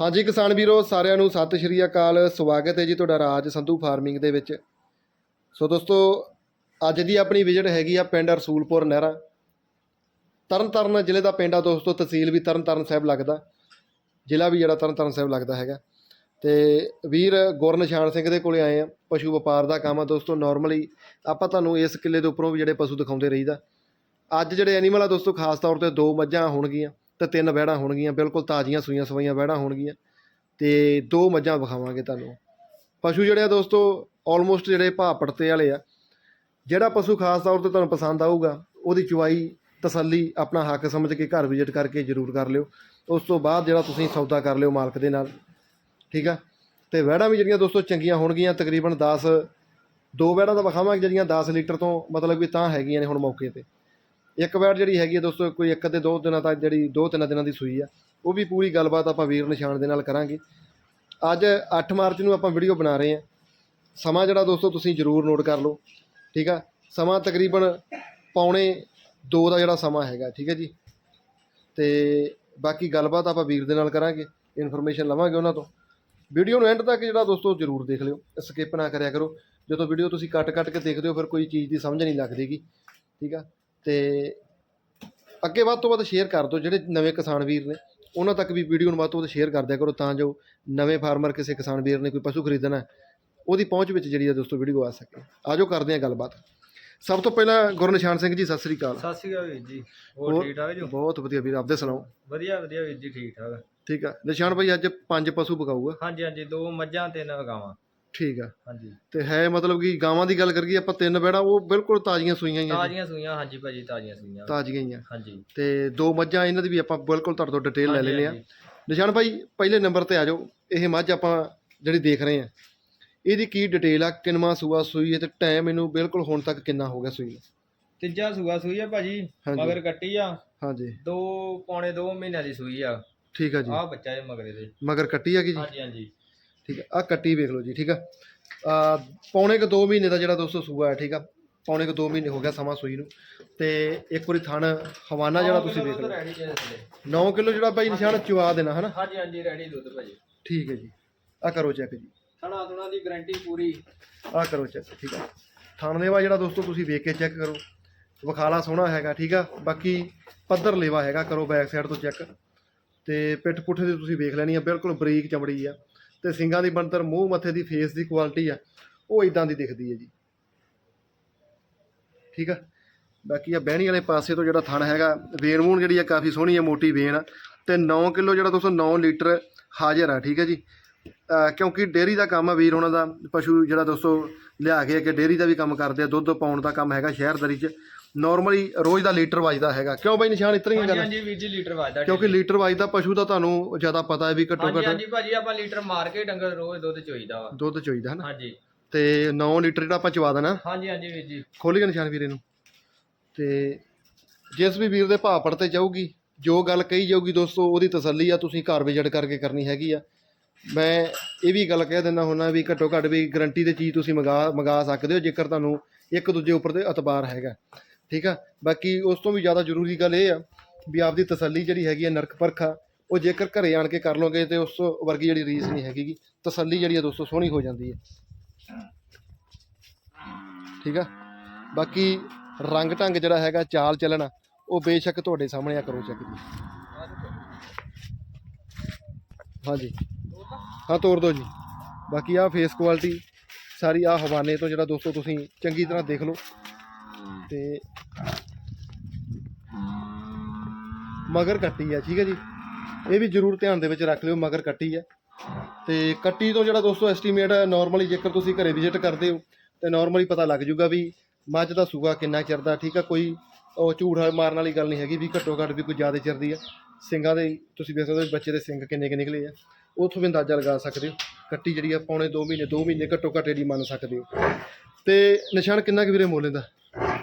ਹਾਂਜੀ ਕਿਸਾਨ ਵੀਰੋ, ਸਾਰਿਆਂ ਨੂੰ ਸਤਿ ਸ਼੍ਰੀ ਅਕਾਲ। ਸਵਾਗਤ ਹੈ ਜੀ ਤੁਹਾਡਾ ਰਾਜ ਸੰਧੂ ਫਾਰਮਿੰਗ ਦੇ ਵਿੱਚ। ਸੋ ਦੋਸਤੋ, ਅੱਜ ਦੀ ਆਪਣੀ ਵਿਜ਼ਿਟ ਹੈਗੀ ਆ ਪਿੰਡ ਰਸੂਲਪੁਰ ਨਹਿਰਾ। ਤਰਨਤਾਰਨ ਜ਼ਿਲ੍ਹੇ ਦਾ ਪਿੰਡ ਆ ਦੋਸਤੋ, ਤਹਿਸੀਲ ਵੀ ਤਰਨਤਾਰਨ ਸਾਹਿਬ ਲੱਗਦਾ। ਜ਼ਿਲ੍ਹਾ ਵੀ ਜਿਹੜਾ ਤਰਨਤਾਰਨ ਸਾਹਿਬ ਲੱਗਦਾ ਹੈਗਾ। ਤੇ ਵੀਰ ਗੁਰਨਿਸ਼ਾਨ ਸਿੰਘ ਦੇ ਕੋਲੇ ਆਏ ਆ, ਪਸ਼ੂ ਵਪਾਰ ਦਾ ਕੰਮ ਆ ਦੋਸਤੋ ਨਾਰਮਲੀ ਆਪਾਂ ਤੁਹਾਨੂੰ ਇਸ ਕਿੱਲੇ ਦੇ ਉੱਪਰੋਂ ਵੀ ਜਿਹੜੇ ਪਸ਼ੂ ਦਿਖਾਉਂਦੇ ਰਹੀਦਾ। ਅੱਜ ਜਿਹੜੇ ਐਨੀਮਲ ਆ ਦੋਸਤੋ, ਖਾਸ ਤੌਰ ਤੇ ਦੋ ਮੱਝਾਂ ਹੋਣਗੀਆਂ। ਤੇ ਤਿੰਨ ਵਹਿੜਾਂ ਹੋਣਗੀਆਂ, ਬਿਲਕੁਲ ਤਾਜ਼ੀਆਂ ਸੂਈਆਂ ਸਵਾਈਆਂ ਵਹਿੜਾਂ ਹੋਣਗੀਆਂ ਤੇ ਦੋ ਮੱਝਾਂ ਵਿਖਾਵਾਂਗੇ ਤੁਹਾਨੂੰ। ਪਸ਼ੂ ਜਿਹੜੇ ਆ ਦੋਸਤੋ ਆਲਮੋਸਟ ਜਿਹੜੇ ਭਾਅ ਪੜਤੇ ਵਾਲੇ ਆ, ਜਿਹੜਾ ਪਸ਼ੂ ਖਾਸ ਤੌਰ ਤੇ ਤੁਹਾਨੂੰ ਪਸੰਦ ਆਊਗਾ, ਉਹਦੀ ਚੁਆਈ, ਤਸੱਲੀ, ਆਪਣਾ ਹੱਕ ਸਮਝ ਕੇ ਘਰ ਵਿਜ਼ਿਟ ਕਰਕੇ ਜ਼ਰੂਰ ਕਰ ਲਿਓ। ਉਸ ਤੋਂ ਬਾਅਦ ਜਿਹੜਾ ਤੁਸੀਂ ਸੌਦਾ ਕਰ ਲਿਓ ਮਾਲਕ ਦੇ ਨਾਲ, ਠੀਕ ਆ? ਤੇ ਵਹਿੜਾਂ ਵੀ ਜਿਹੜੀਆਂ ਦੋਸਤੋ ਚੰਗੀਆਂ ਹੋਣਗੀਆਂ, ਤਕਰੀਬਨ 10 ਦੋ ਵਹਿੜਾਂ ਦਾ ਵਿਖਾਵਾਂਗੇ ਜਿਹੜੀਆਂ 10 ਲੀਟਰ ਤੋਂ ਮਤਲਬ ਵੀ ਤਾਂ ਹੈਗੀਆਂ ਨੇ ਹੁਣ ਮੌਕੇ ਤੇ। ਇੱਕ ਵਾਰ ਜਿਹੜੀ ਹੈਗੀ ਹੈ ਦੋਸਤੋ, ਕੋਈ ਇੱਕ ਤੇ ਦੋ ਦਿਨਾਂ ਤੱਕ ਜਿਹੜੀ ਦੋ ਤਿੰਨ ਦਿਨਾਂ ਦੀ ਸੂਈ ਆ, ਉਹ ਵੀ ਪੂਰੀ ਗੱਲਬਾਤ ਆਪਾਂ ਵੀਰ ਨਿਸ਼ਾਨ ਦੇ ਨਾਲ ਕਰਾਂਗੇ। ਅੱਜ 8 ਮਾਰਚ ਨੂੰ ਆਪਾਂ ਵੀਡੀਓ ਬਣਾ ਰਹੇ ਹਾਂ ਸਮਾਂ ਜਿਹੜਾ ਦੋਸਤੋ, ਤੁਸੀਂ ਜ਼ਰੂਰ ਨੋਟ ਕਰ ਲਓ, ਠੀਕ ਆ? ਸਮਾਂ ਤਕਰੀਬਨ ਪੌਣੇ 2 ਦਾ ਜਿਹੜਾ ਸਮਾਂ ਹੈਗਾ, ਠੀਕ ਹੈ ਜੀ? ਤੇ ਬਾਕੀ ਗੱਲਬਾਤ ਆਪਾਂ ਵੀਰ ਦੇ ਨਾਲ ਕਰਾਂਗੇ ਇਨਫੋਰਮੇਸ਼ਨ ਲਵਾਂਗੇ ਉਹਨਾਂ ਤੋਂ। ਵੀਡੀਓ ਨੂੰ ਐਂਡ ਤੱਕ ਜਿਹੜਾ ਦੋਸਤੋ, ਜ਼ਰੂਰ ਦੇਖ ਲਿਓ ਸਕਿਪ ਨਾ ਕਰਿਆ ਕਰੋ। ਜਦੋਂ ਵੀਡੀਓ ਤੁਸੀਂ ਕੱਟ ਕੱਟ ਕੇ ਦੇਖਦੇ ਹੋ, ਫਿਰ ਕੋਈ ਚੀਜ਼ ਦੀ ਸਮਝ ਨਹੀਂ ਲੱਗਦੀਗੀ, ਠੀਕ ਆ? ਤੇ ਅੱਗੇ ਵੱਧ ਤੋਂ ਵੱਧ ਸ਼ੇਅਰ ਕਰ ਦਿਓ ਜਿਹੜੇ ਨਵੇਂ ਕਿਸਾਨ ਵੀਰ ਨੇ। ਉਹਨਾਂ ਤੱਕ ਵੀ ਵੀਡੀਓ ਨੂੰ ਵੱਧ ਤੋਂ ਵੱਧ ਸ਼ੇਅਰ ਕਰ ਦਿਆ ਕਰੋ ਤਾਂ ਜੋ ਨਵੇਂ ਫਾਰਮਰ ਕਿਸੇ ਕਿਸਾਨ ਵੀਰ ਨੇ ਕੋਈ ਪਸ਼ੂ ਖਰੀਦਣਾ ਉਹਦੀ ਪਹੁੰਚ ਵਿੱਚ ਜਿਹੜੀ ਆ ਦੋਸਤੋ ਵੀਡੀਓ ਆ ਸਕੇ। ਆਜੋ ਕਰਦੇ ਹਾਂ ਗੱਲਬਾਤ। ਸਭ ਤੋਂ ਪਹਿਲਾਂ ਗੁਰਨਿਸ਼ਾਨ ਸਿੰਘ ਜੀ ਸਤਿ ਸ੍ਰੀ ਅਕਾਲ। ਸਤਿ ਸ਼੍ਰੀ ਅਕਾਲ ਵੀਰ ਜੀ ਹੋਰ ਠੀਕ ਠਾਕ ਜੋ? ਬਹੁਤ ਵਧੀਆ ਵੀਰ ਆਪਦੇ ਸੁਣਾਓ? ਵਧੀਆ ਵਧੀਆ ਵੀਰ ਜੀ ਠੀਕ ਠਾਕ। ਠੀਕ ਆ। ਨਿਸ਼ਾਨ ਭਾਈ ਅੱਜ ਪੰਜ ਪਸ਼ੂ ਪਕਾਊਗਾ। ਹਾਂਜੀ ਹਾਂਜੀ ਦੋ ਮੱਝਾਂ ਤਿੰਨ ਗਾਵਾਂ ਠੀਕ ਆ। ਹਾਂਜੀ। ਤੇ ਹੈ ਮਤਲਬ ਕਿ ਗਾਵਾਂ ਦੀ ਗੱਲ ਕਰੀਏ ਆਪਾਂ ਤਿੰਨ ਬੈੜਾ ਉਹ ਬਿਲਕੁਲ ਤਾਜ਼ੀਆਂ ਸੂਈਆਂ ਹੀ ਆ ਜੀ। ਤਾਜ਼ੀਆਂ ਸੂਈਆਂ ਹਾਂਜੀ ਭਾਜੀ ਤਾਜ਼ੀਆਂ ਸੂਈਆਂ। ਤਾਜ਼ੀਆਂ ਹੀ ਆ। ਹਾਂਜੀ। ਤੇ ਦੋ ਮੱਝਾਂ ਇਹਨਾਂ ਦੀ ਵੀ ਆਪਾਂ ਬਿਲਕੁਲ ਤੁਹਾਡੇ ਤੋਂ ਡਿਟੇਲ ਲੈ ਹਾਂਜੀ, ਲੈਨੇ ਆ। ਹਾਂਜੀ। ਨਿਸ਼ਾਨ ਭਾਈ ਪਹਿਲੇ ਨੰਬਰ ਤੇ ਆ ਜਾਓ। ਇਹ ਮੱਝ ਆਪਾਂ ਜਿਹੜੀ ਦੇਖ ਰਹੇ ਆ ਇਹਦੀ ਕੀ ਡਿਟੇਲ ਆ ਕਿੰਨਵਾਂ ਸੂਆ ਸੂਈ ਹੈ ਤੇ ਟਾਈਮ ਇਹਨੂੰ ਬਿਲਕੁਲ ਹੁਣ ਤੱਕ ਕਿੰਨਾ ਹੋ ਗਿਆ ਸੂਈ ਨੂੰ? ਤੀਜਾ ਸੂਆ ਸੂਈ ਆ ਭਾਜੀ ਹਾਂਜੀ। ਮਗਰ ਕੱਟੀ ਆ। ਹਾਂਜੀ। ਦੋ ਪੌਣੇ ਦੋ ਮਹੀਨਿਆਂ ਦੀ ਸੂਈ ਆ। ਠੀਕ ਆ ਜੀ। ਆਹ ਬੱਚਾ ਜੇ ਮਗਰੇ ਦੇ। ਮਗਰ ਕੱਟੀ ਹੈਗੀ ਜੀ? ਹਾਂਜੀ ਹਾਂਜੀ। ਠੀਕ ਆ। ਆ ਕੱਟੀ ਵੇਖ ਲਓ ਜੀ ਠੀਕ ਆ। ਆ ਪੌਣੇ ਕੁ 2 ਮਹੀਨੇ ਦਾ ਜਿਹੜਾ ਦੋਸਤੋ ਸੂਆ ਹੈ ਠੀਕ ਆ। ਪੌਣੇ ਕੁ 2 ਮਹੀਨੇ ਹੋ ਗਿਆ ਸਮਾਂ ਸੂਈ ਨੂੰ। ਤੇ ਇੱਕ ਵਾਰੀ ਥਣ ਹਵਾਨਾ ਜਿਹੜਾ ਤੁਸੀਂ ਵੇਖ ਲਓ। ਰੈਡੀ ਜੇ ਥੱਲੇ 9 ਕਿਲੋ ਜਿਹੜਾ ਭਾਈ ਨਿਸ਼ਾਨ ਚੁਆ ਦੇਣਾ ਹਨਾ? ਹਾਂਜੀ ਹਾਂਜੀ ਰੈਡੀ ਦੁੱਧ ਭਾਜੀ ਠੀਕ ਹੈ ਜੀ। ਆ ਕਰੋ ਚੈੱਕ ਜੀ। ਥਣਾ ਥੁਣਾ ਦੀ ਗਾਰੰਟੀ ਪੂਰੀ। ਆ ਕਰੋ ਚੈੱਕ ਠੀਕ ਆ। ਥਣ ਲੇਵਾ ਜਿਹੜਾ ਦੋਸਤੋ ਤੁਸੀਂ ਵੇਖ ਕੇ ਚੈੱਕ ਕਰੋ। ਵਿਖਾਲਾ ਸੋਹਣਾ ਹੈਗਾ ਠੀਕ ਆ। ਬਾਕੀ ਪੱਧਰ ਲੇਵਾ ਹੈਗਾ ਕਰੋ ਬੈਕ ਸਾਈਡ ਤੋਂ ਚੈੱਕ ਤੇ ਪਿੱਠ ਪੁੱਠੇ ਦੀ ਤੁਸੀਂ ਵੇਖ ਲੈਣੀ ਆ ਬਿਲਕੁਲ ਬਰੀਕ ਚਮੜੀ ਆ। ਤੇ ਸਿੰਗਾਂ ਦੀ ਬਣਤਰ ਮੂੰਹ ਮੱਥੇ ਦੀ ਫੇਸ ਦੀ ਕੁਆਲਿਟੀ ਆ, ਉਹ ਇਦਾਂ ਦੀ ਦਿਖਦੀ ਹੈ ਜੀ। ਠੀਕ ਆ? ਬਾਕੀ ਆ ਬਹਿਣੀ ਵਾਲੇ ਪਾਸੇ ਤੋਂ ਜਿਹੜਾ ਥਣ ਹੈਗਾ, ਵੇਨ ਵੂਨ ਜਿਹੜੀ ਆ ਕਾਫੀ ਸੋਹਣੀ ਆ, ਮੋਟੀ ਵੇਨ ਆ। ਤੇ 9 ਕਿਲੋ ਜਿਹੜਾ ਦੋਸਤੋ 9 ਲੀਟਰ ਹਾਜ਼ਰ ਆ, ਠੀਕ ਹੈ ਜੀ। ਕਿਉਂਕਿ ਡੇਅਰੀ ਦਾ ਕੰਮ ਆ ਵੀਰ ਉਹਨਾਂ ਦਾ, ਪਸ਼ੂ ਜਿਹੜਾ ਦੋਸਤੋ ਲਿਆ ਕੇ, ਕਿ ਡੇਅਰੀ ਦਾ ਵੀ ਕੰਮ ਕਰਦੇ ਆ, ਦੁੱਧ ਪਾਉਣ ਦਾ ਕੰਮ ਹੈਗਾ ਸ਼ਹਿਰਦਾਰੀ 'ਚ। ਨਾਰਮਲੀ ਰੋਜ਼ ਦਾ ਲੀਟਰ ਵੱਜਦਾ ਹੈਗਾ। ਕਿਉਂ ਬਾਈ ਨਿਸ਼ਾਨ ਇਤਨਾ ਹੀ ਹਾਂਜੀ ਗੱਲ? ਹਾਂਜੀ ਵੀਰ ਜੀ ਲੀਟਰ ਵੱਜਦਾ ਕਿਉਂਕਿ ਲੀਟਰ ਵੱਜਦਾ ਪਸ਼ੂ ਦਾ ਤੁਹਾਨੂੰ ਜ਼ਿਆਦਾ ਪਤਾ ਹੈ ਵੀ ਘੱਟੋ ਹਾਂਜੀ ਘੱਟ ਹਾਂਜੀ ਭਾਜੀ ਆਪਾਂ ਲੀਟਰ ਮਾਰ ਕੇ ਡੰਗਰ ਰੋਜ਼ ਦੁੱਧ ਚੋਈਦਾ ਵਾ। ਦੁੱਧ ਚਾਹੀਦਾ ਹੈ ਨਾ? ਹਾਂਜੀ। ਤੇ 9 ਲੀਟਰ ਜਿਹੜਾ ਆਪਾਂ ਚਵਾ ਦੇਣਾ। ਹਾਂਜੀ ਹਾਂਜੀ ਵੀਰ ਜੀ। ਖੋਲੀ ਗਿਆ ਨਿਸ਼ਾਨ ਵੀਰੇ ਨੂੰ। ਤੇ ਜਿਸ ਵੀ ਵੀਰ ਦੇ ਭਾਅ ਪੜਤੇ ਜਾਊਗੀ ਜੋ ਗੱਲ ਕਹੀ ਜਾਊਗੀ ਦੋਸਤੋ ਉਹਦੀ ਤਸੱਲੀ ਆ ਤੁਸੀਂ ਘਰ ਵਿਜਿਟ ਕਰਕੇ ਕਰਨੀ ਹੈਗੀ ਆ। ਮੈਂ ਇਹ ਵੀ ਗੱਲ ਕਹਿ ਦਿੰਦਾ ਹੁੰਨਾ ਵੀ ਘੱਟੋ ਘੱਟ ਵੀ ਗਰੰਟੀ ਦੀ ਚੀਜ਼ ਤੁਸੀਂ ਮੰਗਾ ਮੰਗਾ ਸਕਦੇ ਹੋ ਜੇਕਰ ਤੁਹਾਨੂੰ ਇੱਕ ਦੂਜੇ ਉੱਪਰ ਤੇ ਇਤਬਾਰ ਹੈਗਾ। ਠੀਕ ਆ? ਬਾਕੀ ਉਸ ਤੋਂ ਵੀ ਜ਼ਿਆਦਾ ਜ਼ਰੂਰੀ ਗੱਲ ਇਹ ਆ ਵੀ ਆਪਦੀ ਤਸੱਲੀ ਜਿਹੜੀ ਹੈਗੀ ਆ, ਨਰਕ ਪਰਖਾ ਉਹ ਜੇਕਰ ਘਰੇ ਆਣ ਕੇ ਕਰ ਲਓਗੇ ਤੇ ਉਸ ਵਰਗੀ ਜਿਹੜੀ ਰੀਸ ਨਹੀਂ ਹੈਗੀ ਤਸੱਲੀ ਜਿਹੜੀ ਆ ਦੋਸਤੋ, ਸੋਹਣੀ ਹੋ ਜਾਂਦੀ ਹੈ ਠੀਕ ਆ? ਬਾਕੀ ਰੰਗ ਢੰਗ ਜਿਹੜਾ ਹੈਗਾ, ਚਾਲ ਚੱਲਣਾ ਉਹ ਬੇਸ਼ੱਕ ਤੁਹਾਡੇ ਸਾਹਮਣੇ ਆ, ਕਰੋ ਚੱਕ ਜੀ। ਹਾਂਜੀ। ਹਾਂ ਤੋੜ ਦਿਓ ਜੀ। ਬਾਕੀ ਆ ਫੇਸ ਕੁਆਲਿਟੀ ਸਾਰੀ ਆ ਹਵਾਨੇ ਤੋਂ ਜਿਹੜਾ ਦੋਸਤੋ ਤੁਸੀਂ ਚੰਗੀ ਤਰ੍ਹਾਂ ਦੇਖ ਲਓ। ਤੇ ਮਗਰ ਕੱਟੀ ਆ ਠੀਕ ਹੈ ਜੀ? ਇਹ ਵੀ ਜ਼ਰੂਰ ਧਿਆਨ ਦੇ ਵਿੱਚ ਰੱਖ ਲਿਓ ਮਗਰ ਕੱਟੀ ਆ। ਤੇ ਕੱਟੀ ਤੋਂ ਜਿਹੜਾ ਦੋਸਤੋ ਐਸਟੀਮੇਟ ਨਾਰਮਲੀ ਜੇਕਰ ਤੁਸੀਂ ਘਰੇ ਵਿਜ਼ਿਟ ਕਰਦੇ ਹੋ ਤੇ ਨਾਰਮਲੀ ਪਤਾ ਲੱਗ ਜੂਗਾ ਵੀ ਮੱਝ ਦਾ ਸੂਆ ਕਿੰਨਾ ਚਿਰਦਾ ਠੀਕ ਆ? ਕੋਈ ਉਹ ਝੂਠ ਮਾਰਨ ਵਾਲੀ ਗੱਲ ਨਹੀਂ ਹੈਗੀ ਵੀ ਘੱਟੋ ਘੱਟ ਵੀ ਕੋਈ ਜ਼ਿਆਦਾ ਚਿਰਦੀ ਆ। ਸਿੰਗਾਂ ਦੇ ਤੁਸੀਂ ਵੇਖ ਸਕਦੇ ਹੋ ਬੱਚੇ ਦੇ ਸਿੰਗ ਕਿੰਨੇ ਕਿ ਨਿਕਲੇ ਆ। ਉੱਥੋਂ ਵੀ ਅੰਦਾਜ਼ਾ ਲਗਾ ਸਕਦੇ ਹੋ। ਕੱਟੀ ਜਿਹੜੀ ਆ ਪੌਣੇ 2 ਮਹੀਨੇ 2 ਮਹੀਨੇ ਘੱਟੋ ਘੱਟ ਇਹਦੀ ਮੰਨ ਸਕਦੇ ਹੋ। ਤੇ ਨਿਸ਼ਾਨ ਕਿੰਨਾ ਕੁ ਵੀਰੇ ਮੋਲੇ ਦਾ